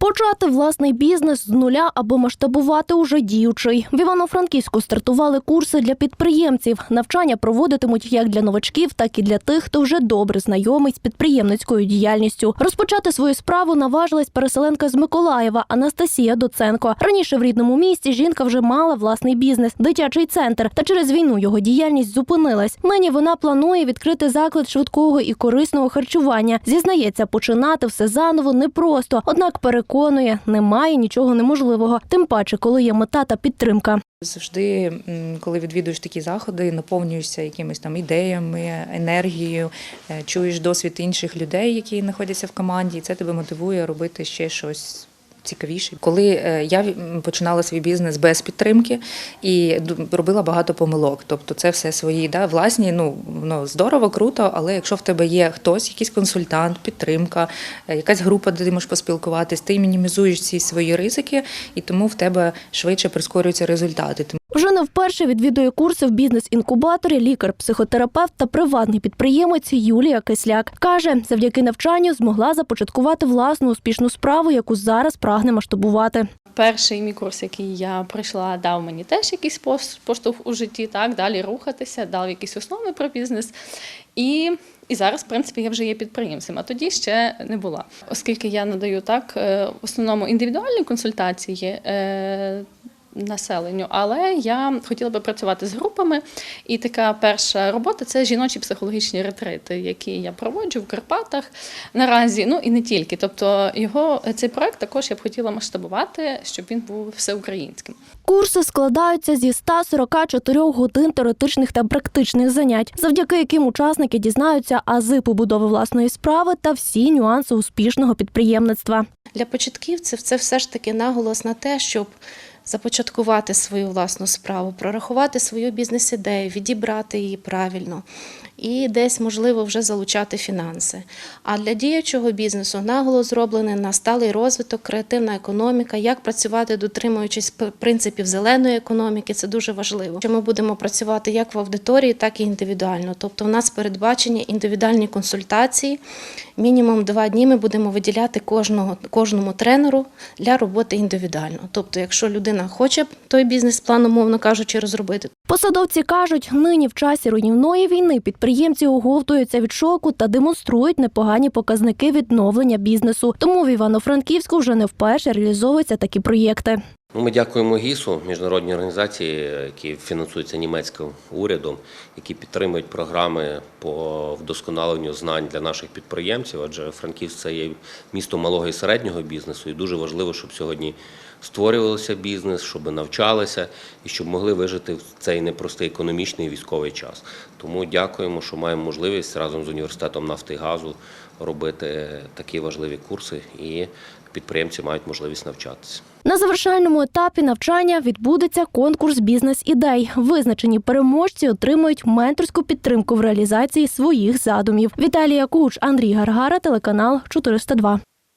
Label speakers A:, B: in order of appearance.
A: Почати власний бізнес з нуля або масштабувати уже діючий. В Івано-Франківську стартували курси для підприємців. Навчання проводитимуть як для новачків, так і для тих, хто вже добре знайомий з підприємницькою діяльністю. Розпочати свою справу наважилась переселенка з Миколаєва Анастасія Доценко. Раніше в рідному місті жінка вже мала власний бізнес, дитячий центр. Та через війну його діяльність зупинилась. Нині вона планує відкрити заклад швидкого і корисного харчування. Зізнається, починати все заново непросто. Однак переконує, немає нічого неможливого. Тим паче, коли є мета та підтримка.
B: Завжди, коли відвідуєш такі заходи, наповнюєшся якимись там ідеями, енергією, е, чуєш досвід інших людей, які знаходяться в команді, і це тебе мотивує робити ще щось. Цікавіше, коли е, я починала свій бізнес без підтримки і робила багато помилок. Тобто, це все свої да, власні. Ну воно здорово, круто. Але якщо в тебе є хтось, якийсь консультант, підтримка, е, якась група, де ти можеш поспілкуватись, ти мінімізуєш ці свої ризики, і тому в тебе швидше прискорюються результати.
A: Вже не вперше відвідує курси в бізнес-інкубаторі лікар, психотерапевт та приватний підприємець Юлія Кисляк. Каже, завдяки навчанню змогла започаткувати власну успішну справу, яку зараз прагне масштабувати.
C: Перший мій курс, який я пройшла, дав мені теж якийсь поштовх у житті, так, далі рухатися, дав якісь основи про бізнес. І, і зараз, в принципі, я вже є підприємцем, а тоді ще не була. Оскільки я надаю так е, в основному індивідуальні консультації. Населенню, але я хотіла би працювати з групами. І така перша робота це жіночі психологічні ретрити, які я проводжу в Карпатах наразі. Ну і не тільки. Тобто його цей проект також я б хотіла масштабувати, щоб він був всеукраїнським.
A: Курси складаються зі 144 годин теоретичних та практичних занять, завдяки яким учасники дізнаються ази побудови власної справи та всі нюанси успішного підприємництва.
D: Для початківців це все ж таки наголос на те, щоб започаткувати свою власну справу, прорахувати свою бізнес-ідею, відібрати її правильно і десь, можливо, вже залучати фінанси. А для діючого бізнесу наголос зроблений на сталий розвиток, креативна економіка, як працювати, дотримуючись принципів зеленої економіки, це дуже важливо. Що ми будемо працювати як в аудиторії, так і індивідуально. Тобто, в нас передбачені індивідуальні консультації. Мінімум два дні ми будемо виділяти кожного, кожному тренеру для роботи індивідуально. Тобто, якщо людина хоче той бізнес-план, умовно кажучи, розробити,
A: Посадовці кажуть, нині в часі руйнівної війни підприємці оговтуються від шоку та демонструють непогані показники відновлення бізнесу. Тому в Івано-Франківську вже не вперше реалізовуються такі проєкти.
E: Ми дякуємо ГІСу, міжнародній організації, які фінансуються німецьким урядом, які підтримують програми по вдосконаленню знань для наших підприємців. Адже Франківськ це є місто малого і середнього бізнесу, і дуже важливо, щоб сьогодні створювався бізнес, щоб навчалися і щоб могли вижити в цей непростий економічний і військовий час. Тому дякуємо, що маємо можливість разом з університетом нафти і газу робити такі важливі курси, і підприємці мають можливість навчатися.
A: На завершальному етапі навчання відбудеться конкурс бізнес-ідей. Визначені переможці отримують менторську підтримку в реалізації своїх задумів. Віталія Куч, Андрій Гаргара, телеканал 402.